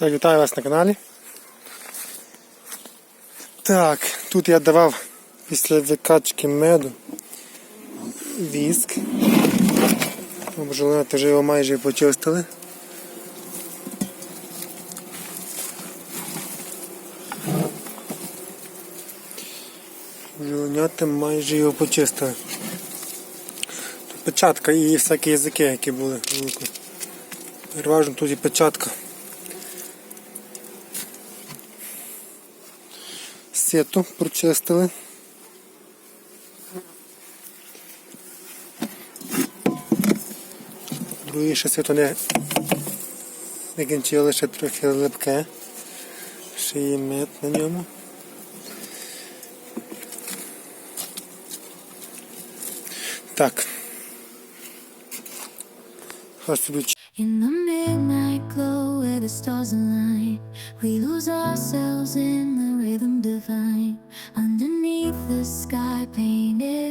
Так, вітаю вас на каналі. Так, тут я давав після викачки меду віск. Бджолинати вже його майже почистили. Бджолиняти майже його почистили. Тут печатка і всякі язики, які були. Переважно тут і печатка. Сету прочистили. Друге ще сито не, не ще трохи липке. Ще є мед на ньому. Так. In the midnight glow where the stars align, we lose ourselves in the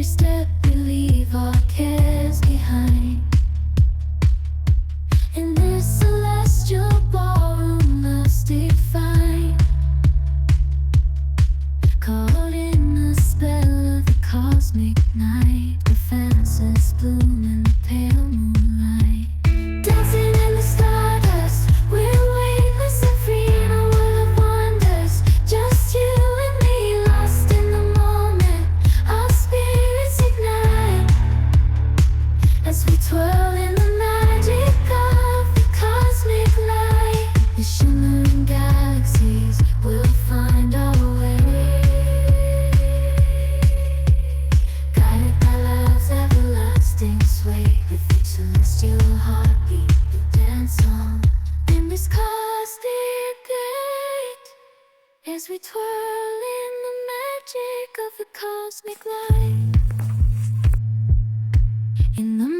Every step. We leave our cares behind. We twirl in the magic of the cosmic light. The shimmering galaxies will find our way. Guided by love's everlasting sway, with heartbeat, we dance on in this cosmic as we twirl in the magic of the cosmic light. In the